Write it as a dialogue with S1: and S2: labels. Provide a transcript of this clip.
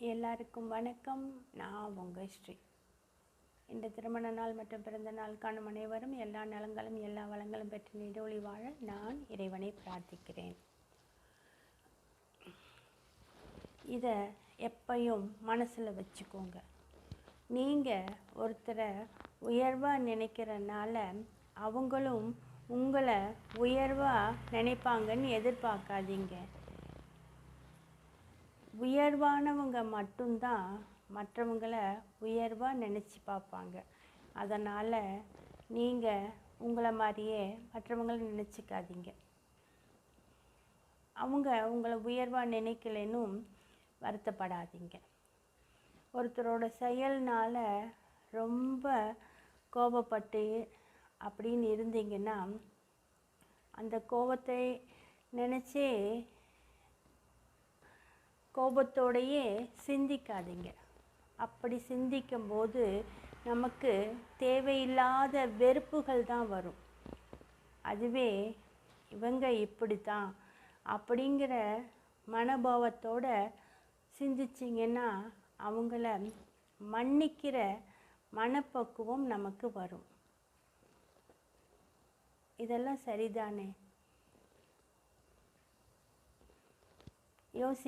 S1: எல்லாருக்கும் வணக்கம். நான் உங்கள் ஸ்ரீ. இந்த திருமண நாள் மற்றும் பிறந்த நாள் காணும் அனைவரும் எல்லா நலங்களும் எல்லா வளங்களும் பெற்று நிடொழி வாழ நான் இறைவனை பிரார்த்திக்கிறேன். இதை எப்பையும் மனசில் வச்சுக்கோங்க. நீங்கள் ஒருத்தரை உயர்வாக நினைக்கிறனால அவங்களும் உங்களை உயர்வாக நினைப்பாங்கன்னு எதிர்பார்க்காதீங்க. உயர்வானவங்க மட்டும்தான் மற்றவங்களை உயர்வாக நினச்சி பார்ப்பாங்க. அதனால் நீங்கள் உங்களை மாதிரியே மற்றவங்களை நினச்சிக்காதீங்க. அவங்க உங்களை உயர்வாக நினைக்கலைன்னும் வருத்தப்படாதீங்க. ஒருத்தரோட செயல்னால் ரொம்ப கோபப்பட்டு அப்படின்னு இருந்தீங்கன்னா அந்த கோபத்தை நினச்சே கோபத்தோடையே சிந்திக்காதீங்க. அப்படி சிந்திக்கும்போது நமக்கு தேவையில்லாத வெறுப்புகள் தான் வரும். அதுவே இவங்க இப்படி தான் அப்படிங்கிற மனபாவத்தோடு சிந்திச்சிங்கன்னா அவங்கள மன்னிக்கிற மனப்பக்குவம் நமக்கு வரும். இதெல்லாம் சரிதானே? யோசி